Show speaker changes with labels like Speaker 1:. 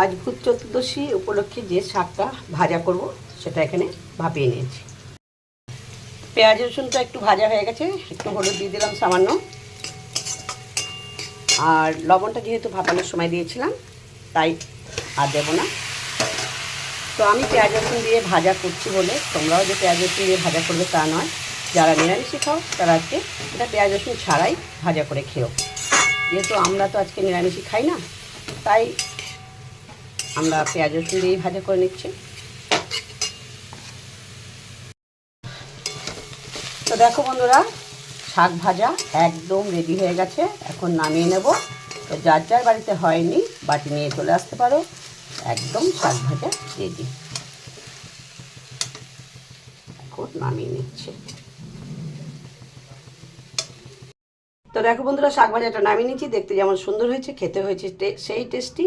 Speaker 1: আজ ভূত চতুর্দশী উপলক্ষে যে শাকটা ভাজা করব, সেটা এখানে ভাপিয়ে নিয়েছি। পেঁয়াজ, রসুনটা একটু ভাজা হয়ে গেছে, একটু হলুদ দিয়ে দিলাম সামান্য। আর লবণটা যেহেতু ভাপানোর সময় দিয়েছিলাম, তাই আর দেবো না। তো আমি পেঁয়াজ, রসুন দিয়ে ভাজা করছি বলে, তোমরাও যে পেঁয়াজ, রসুন দিয়ে ভাজা করবে তা নয়। যারা নিরামিষই খাও, তারা আজকে এটা পেঁয়াজ, রসুন ছাড়াই ভাজা করে খেও। যেহেতু আমরা তো আজকে নিরামিষই খাই না, তাই আমরা পেঁয়াজ, রসুন দিয়েই ভাজা করে নিচ্ছি। তো দেখো বন্ধুরা, শাক ভাজা একদম রেডি হয়ে গেছে। এখন নামিয়ে নেব। তো যার যার বাড়িতে হয়নি, বাটি নিয়ে চলে আসতে পারো। একদম শাক ভাজা রেডি এখন নামিয়ে নিচ্ছে। তো দেখো বন্ধুরা, শাক ভাজাটা নামিয়ে নিচ্ছি। দেখতে যেমন সুন্দর হয়েছে, খেতে হয়েছে সেই টেস্টি।